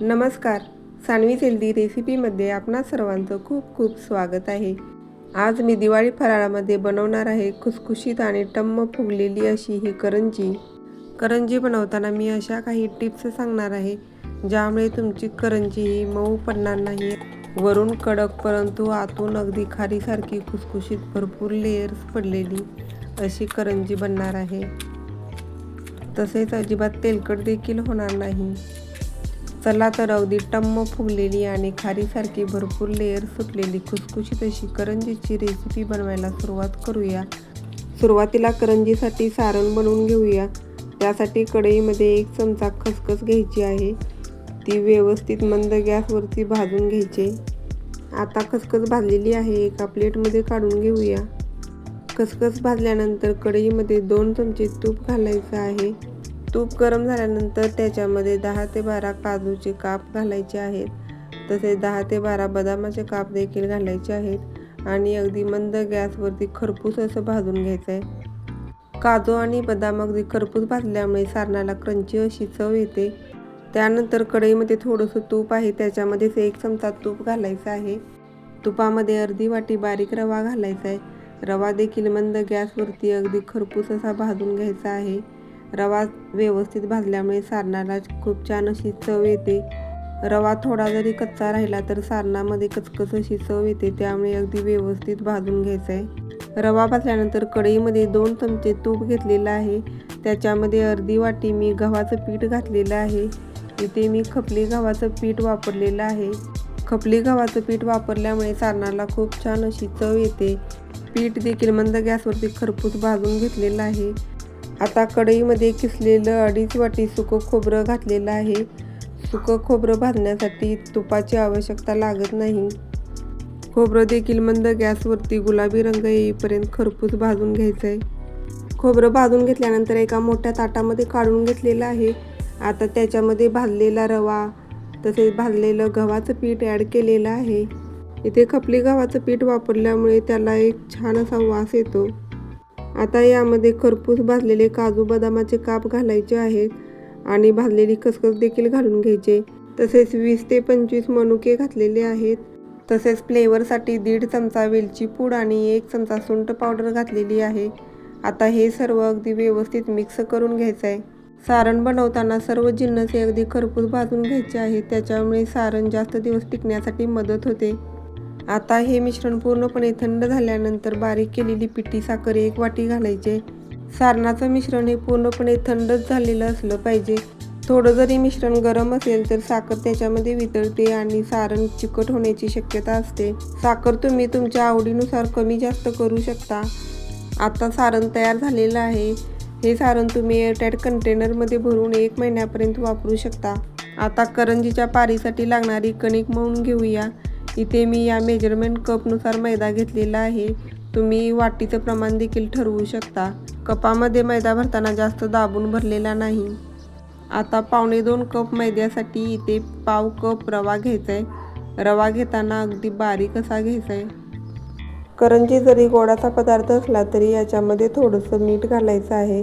नमस्कार. सानवी हेल्दी रेसिपीमध्ये आपणा सर्वांचं खूप खूप स्वागत आहे. आज मी दिवाळी फराळामध्ये बनवणार आहे खुसखुशीत आणि टम्म फुगलेली अशी ही करंजी. करंजी बनवताना मी अशा काही टिप्स सांगणार आहे ज्यामुळे तुमची करंजी ही मऊ पडणार नाही. वरून कडक परंतु आतून अगदी खारीसारखी खुसखुशीत भरपूर लेयर्स पडलेली अशी करंजी बनणार आहे. तसेच अजिबात तेलकट देखील होणार नाही. चला तर अगदी टम्म फुगलेली आणि खारीसारखी भरपूर लेअर सुटलेली खुसखुशीत अशी करंजीची रेसिपी बनवायला सुरुवात करूया. सुरुवातीला करंजीसाठी सारण बनवून घेऊया. त्यासाठी कढईमध्ये एक चमचा खसखस घ्यायची आहे. ती व्यवस्थित मंद गॅसवरती भाजून घ्यायची. आता खसखस भाजलेली आहे एका प्लेटमध्ये काढून घेऊया. खसखस भाजल्यानंतर कढईमध्ये दोन चमचे तूप घालायचं आहे. तूप गरम झाल्यानंतर त्याच्यामध्ये दहा ते बारा काजूचे काप घालायचे आहेत. तसेच दहा ते बारा बदामाचे काप देखील घालायचे आहेत आणि अगदी मंद गॅसवरती खरपूस असं भाजून घ्यायचं आहे काजू आणि बदाम अगदी खरपूस भाजल्यामुळे सारणाला क्रंची अशी चव येते. त्यानंतर कढईमध्ये थोडंसं तूप आहे त्याच्यामध्येच एक चमचा तूप घालायचं आहे. तुपामध्ये अर्धी वाटी बारीक रवा घालायचा आहे. रवा देखील मंद गॅसवरती अगदी खरपूस असा भाजून घ्यायचा आहे. रवा व्यवस्थित भाजल्यामुळे सारणाला खूप छान अशी चव येते. रवा थोडा जरी कच्चा राहिला तर सारणामध्ये कचकच अशी चव येते त्यामुळे अगदी व्यवस्थित भाजून घ्यायचं आहे रवा भाजल्यानंतर कढईमध्ये दोन चमचे तूप घेतलेलं आहे. त्याच्यामध्ये अर्धी वाटी मी गव्हाचं पीठ घातलेलं आहे. इथे मी खपली गव्हाचं पीठ वापरलेलं आहे. खपली गव्हाचं पीठ वापरल्यामुळे सारणाला खूप छान अशी चव येते. पीठ देखील मंद गॅसवरती खरपूस भाजून घेतलेलं आहे. आता कढईमध्ये किसलेलं अडीच वाटी सुकं खोबरं घातलेलं आहे. सुकं खोबरं भाजण्यासाठी तुपाची आवश्यकता लागत नाही. खोबरं देखील मंद गॅसवरती गुलाबी रंग येईपर्यंत खरपूस भाजून घ्यायचं आहे खोबरं भाजून घेतल्यानंतर एका मोठ्या ताटामध्ये काढून घेतलेलं आहे. आता त्याच्यामध्ये भाजलेला रवा तसेच भाजलेलं गव्हाचं पीठ ॲड केलेलं आहे. इथे खपली गव्हाचं पीठ वापरल्यामुळे त्याला एक छान असा वास येतो. आता यामध्ये खरपूस भाजलेले काजू बदामाचे काप घालायचे आहेत आणि भाजलेली खसखस देखील घालून घ्यायचे. तसेच वीस ते पंचवीस मनुके घातलेले आहेत. तसेच फ्लेवरसाठी दीड चमचा वेलची पूड आणि एक चमचा सुंठ पावडर घातलेली आहे. आता हे सर्व अगदी व्यवस्थित मिक्स करून घ्यायचं आहे. सारण बनवताना सर्व जिन्नस हे अगदी खरपूस भाजून घ्यायचे आहे त्याच्यामुळे सारण जास्त दिवस टिकण्यासाठी मदत होते. आता हे मिश्रण पूर्णपणे थंड झाल्यानंतर बारीक केलेली पिठी साखर एक वाटी घालायचे सारणाचं मिश्रण हे पूर्णपणे थंडच झालेलं असलं पाहिजे. थोडं जरी मिश्रण गरम असेल तर साखर त्याच्यामध्ये वितळते आणि सारण चिकट होण्याची शक्यता असते. साखर तुम्ही तुमच्या आवडीनुसार कमी जास्त करू शकता. आता सारण तयार झालेलं आहे. हे सारण तुम्ही एअरटाईट कंटेनरमध्ये भरून एक महिन्यापर्यंत वापरू शकता. आता करंजीच्या पारीसाठी लागणारी कणिक मळून घेऊया. इथे मी या मेजरमेंट कपनुसार मैदा घेतलेला आहे. तुम्ही वाटीचं प्रमाण देखील ठरवू शकता. कपामध्ये मैदा भरताना जास्त दाबून भरलेला नाही. आता पावणे दोन कप मैद्यासाठी इथे पाव कप रवा घ्यायचा आहे रवा घेताना अगदी बारीक असा घ्यायचा आहे करंजी जरी गोडाचा पदार्थ असला तरी याच्यामध्ये थोडंसं मीठ घालायचं आहे.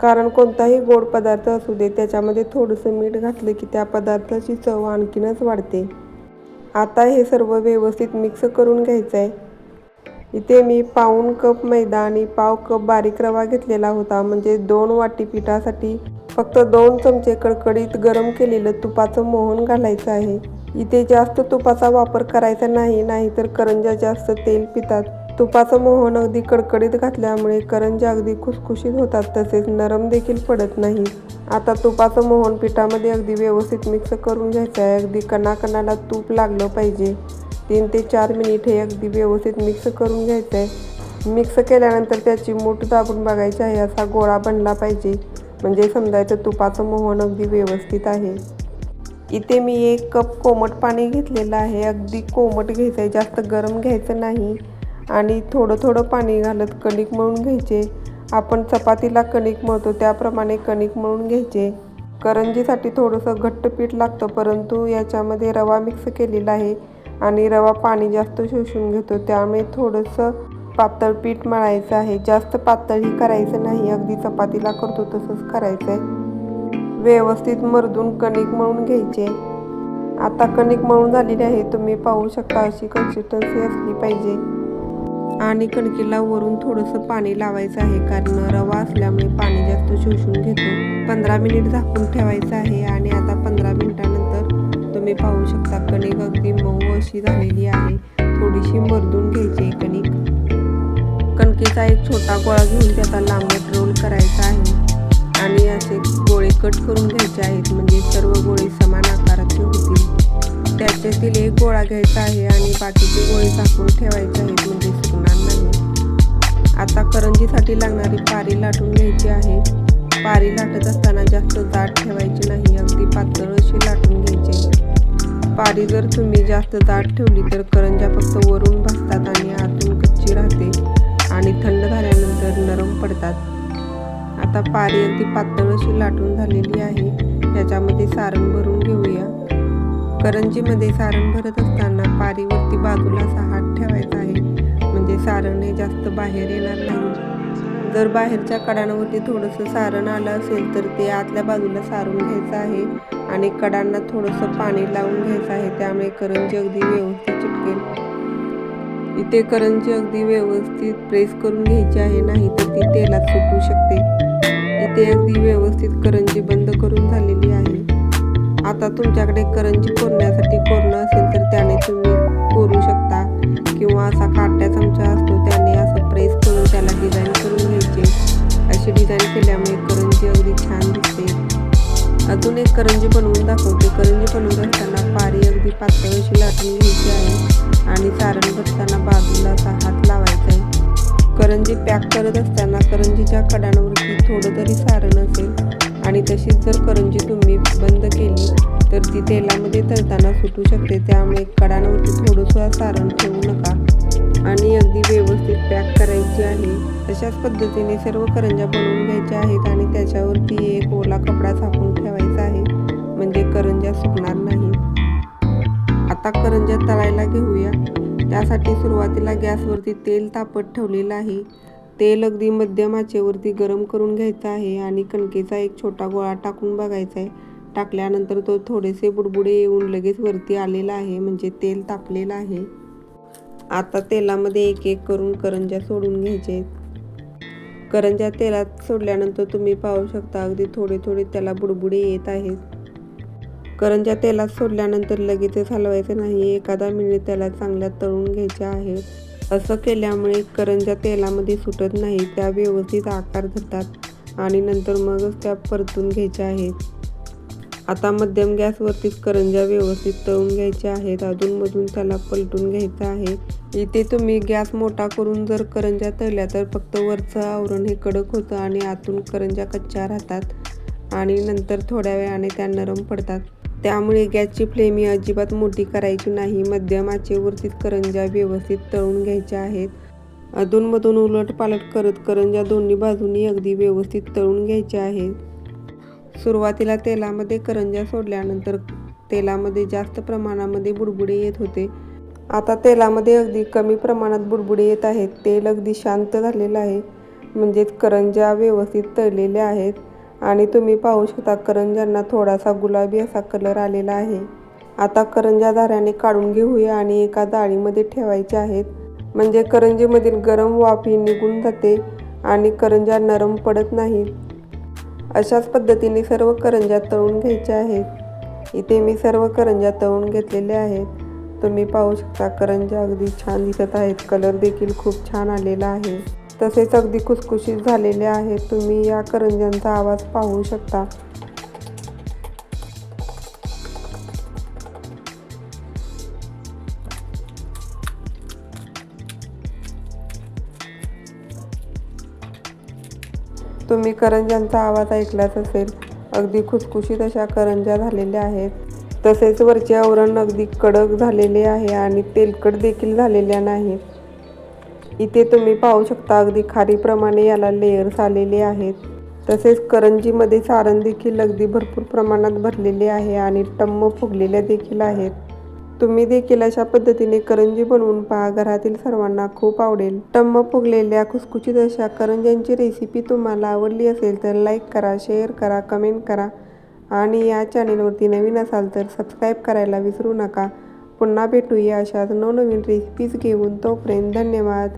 कारण कोणताही गोड पदार्थ असू दे त्याच्यामध्ये थोडंसं मीठ घातलं की त्या पदार्थाची चव आणखीनच वाढते. आता हे सर्व व्यवस्थित मिक्स करून घ्यायचं आहे इथे मी पाऊण कप मैदा आणि पाव कप बारीक रवा घेतलेला होता. म्हणजे दोन वाटी पिठासाठी फक्त दोन चमचे कडकडीत गरम केलेलं तुपाचं मोहन घालायचं आहे. इथे जास्त तुपाचा वापर करायचा नाही नाहीतर करंजा जास्त तेल पितात. तुपाचं मोहन अगदी कडकडीत घातल्यामुळे करंजा अगदी खुसखुशीत होतात तसेच नरम देखील पडत नाही. आता तुपाचं मोहन पिठामध्ये अगदी व्यवस्थित मिक्स करून घ्यायचं आहे. अगदी कणाकणाला तूप लागलं पाहिजे. तीन ते चार मिनिट हे अगदी व्यवस्थित मिक्स करून घ्यायचं आहे मिक्स केल्यानंतर त्याची मूठ दाबून बघायची आहे असा गोळा बनला पाहिजे. म्हणजे समजायचं तुपाचं मोहन अगदी व्यवस्थित आहे. इथे मी एक कप कोमट पाणी घेतलेलं आहे. अगदी कोमट घ्यायचं आहे जास्त गरम घ्यायचं नाही. आणि थोडं थोडं पाणी घालत कणिक मळून घ्यायचे. आपण चपातीला कणिक मळतो त्याप्रमाणे कणिक मळून घ्यायचे. करंजीसाठी थोडंसं घट्ट पीठ लागतं परंतु याच्यामध्ये रवा मिक्स केलेला आहे आणि रवा पाणी जास्त शोषून घेतो. त्यामुळे थोडंसं पातळ पीठ मळायचं आहे. जास्त पातळही करायचं नाही अगदी चपातीला करतो तसंच करायचं आहे व्यवस्थित मर्दून कणिक मळून घ्यायचे. आता कणिक मळून झालेली आहे तुम्ही पाहू शकता अशी कन्सिस्टन्सी असली पाहिजे. आणि कणकीला वरून थोडंसं पाणी लावायचं आहे कारण रवा असल्यामुळे पाणी जास्त शोषून घेतो. पंधरा मिनिट झाकून ठेवायचं आहे आणि आता पंधरा मिनिटानंतर तुम्ही पाहू शकता कणिक अगदी मऊ अशी झालेली आहे. थोडीशी मरदून घ्यायची कणिक. कणकेचा एक छोटा गोळा घेऊन त्याचा लांबट रोल करायचा आहे. आणि असे गोळे कट करून घ्यायचे आहेत म्हणजे सर्व गोळे समान आकाराचे होतील. त्याच्यातील एक गोळा घ्यायचा आहे आणि बाकीचे गोळे झाकून ठेवायचे आहेत म्हणजे आता करंजीसाठी लागणारी पारी लाटून घ्यायची आहे. पारी लाटत असताना जास्त जाड ठेवायची नाही अगदी पातळ अशी लाटून घ्यायची पारी जर तुम्ही जास्त जाड ठेवली तर करंजा फक्त वरून भासतात आणि आतून कच्ची राहते आणि थंड झाल्यानंतर नरम पडतात. आता पारी अगदी पातळ अशी लाटून झालेली आहे. याच्यामध्ये सारण भरून घेऊया. करंजीमध्ये सारण भरत असताना पारीवरती बाजूला असा हात ठेवायचा आहे. म्हणजे सारण हे जास्त बाहेर येणार नाही. जर बाहेरच्या कडांवरती थोडंसं सारण आलं असेल तर ते आतल्या बाजूला सारून घ्यायचं आहे आणि कडांना थोडंसं पाणी लावून घ्यायचं आहे. त्यामुळे करंजी अगदी व्यवस्थित चिटकेल इथे करंजी अगदी व्यवस्थित प्रेस करून घ्यायची आहे नाही तर ती तेलात सुटू शकते. इथे अगदी व्यवस्थित करंजी बंद करून झालेली आहे. आता तुमच्याकडे करंजी कोरण्यासाठी कोरणं असेल तर त्याने तुम्ही कोरू शकता. किंवा असा काट्या चमचा असतो त्याने असं प्रेस करून त्याला डिझाईन करून घ्यायचे. अशी डिझाईन केल्यामुळे करंजी अगदी छान दिसते. अजून एक करंजी बनवून दाखवते. करंजी बनवत असताना पारी अगदी पातळ अशी लाटून घ्यायची आहे आणि सारण भरताना बाजूला असा हात लावायचा आहे. करंजी पॅक करत असताना करंजीच्या कडांवरती थोडं तरी सारण असेल. आणि तशीच जर करंजी तुम्ही बंद केली तर ती तेलामध्ये तळताना सुटू शकते. त्यामुळे कडांवरती थोडंसं सारण ठेवू नका. आणि अगदी व्यवस्थित पॅक करायची आहे. तशाच पद्धतीने सर्व करंज्या बनवून घ्यायच्या आहेत आणि त्याच्यावरती एक ओला कपडा झाकून ठेवायचा आहे. म्हणजे करंज्या सुकणार नाही. आता करंज्या तळायला घेऊया. त्यासाठी सुरुवातीला गॅसवरती तेल तापत ठेवलेलं आहे. तेल अगदी मध्यम आचेवरती गरम करून घ्यायचं आहे आणि कणकेचा एक छोटा गोळा टाकून बघायचा आहे. टाकल्यानंतर तो थोडेसे बुडबुडे येऊन लगेच वरती आलेला आहे म्हणजे तेल तापलेलं आहे. आता तेलामध्ये एक एक करून करंज्या सोडून घ्यायचे करंज्या तेलात सोडल्यानंतर तुम्ही पाहू शकता अगदी थोडे थोडे त्याला बुडबुडे येत आहेत. करंज्या तेलात सोडल्यानंतर लगेचच हलवायचं नाही एखादा मिनिट त्याला चांगल्या तळून घ्यायच्या आहेत. असं केल्यामुळे करंज्या तेलामध्ये सुटत नाही त्या व्यवस्थित आकार धरतात आणि नंतर मगच त्या परतून घ्यायच्या आहेत. आता मध्यम गॅसवरतीच करंज्या व्यवस्थित तळून घ्यायच्या आहेत. अधूनमधून त्याला पलटून घ्यायचं आहे. इथे तुम्ही गॅस मोठा करून जर करंज्या तळल्या तर फक्त वरचं आवरण हे कडक होतं आणि आतून करंज्या कच्च्या राहतात आणि नंतर थोड्या वेळाने त्या नरम पडतात. त्यामुळे गॅसची फ्लेम ही अजिबात मोठी करायची नाही. मध्यम आचेवरतीच करंज्या व्यवस्थित तळून घ्यायच्या आहेत. अधूनमधून उलट पालट करत करंज्या दोन्ही बाजूनी अगदी व्यवस्थित तळून घ्यायच्या आहेत. सुरुवातीला तेलामध्ये करंज्या सोडल्यानंतर तेलामध्ये जास्त प्रमाणामध्ये बुडबुडे येत होते. आता तेलामध्ये अगदी कमी प्रमाणात बुडबुडे येत आहेत. तेल अगदी शांत झालेलं आहे. म्हणजेच करंज्या व्यवस्थित तळलेल्या आहेत. आणि तुम्ही पाहू शकता करंज्यांना थोडासा गुलाबी असा कलर आलेला आहे. आता करंज्या धाऱ्याने काढून घेऊया आणि एका जाळीमध्ये ठेवायचे आहेत. म्हणजे करंजीमधील गरम वाफी निघून जाते आणि करंज्या नरम पडत नाहीत अशाच पद्धतीने सर्व करंज्या तळून घ्यायच्या आहेत. इथे मी सर्व करंज्या तळून घेतलेल्या आहेत. तुम्ही पाहू शकता करंज्या अगदी छान दिसत आहेत. कलर देखील खूप छान आलेला आहे. तसेच अगदी खुसखुशीत झालेले आहेत. तुम्ही या करंज्यांचा आवाज पाहू शकता. तुम्ही करंज्यांचा आवाज ऐकलाच असेल. अगदी खुसखुशीत अशा करंज्या झालेल्या आहेत. तसेच वरचे आवरण अगदी कडक झालेले आहे आणि तेलकट देखील झालेल्या नाहीत. इथे तुम्ही पाहू शकता अगदी खारीप्रमाणे याला लेयर्स आलेले आहेत. तसेच करंजीमध्ये सारण देखील अगदी भरपूर प्रमाणात भरलेले आहे आणि टम्म फुगलेल्या देखील आहेत. तुम्ही देखील अशा पद्धतीने करंजी बनवून पहा. घरातील सर्वांना खूप आवडेल. टम्म फुगलेल्या खुसखुशीत अशा करंज्यांची रेसिपी तुम्हाला आवडली असेल तर लाईक करा शेअर करा कमेंट करा. आणि या चॅनेलवरती नवीन असाल तर सबस्क्राईब करायला विसरू नका. पुन्हा भेटूया अशाच नवनवीन रेसिपीज घेऊन. तोपर्यंत धन्यवाद.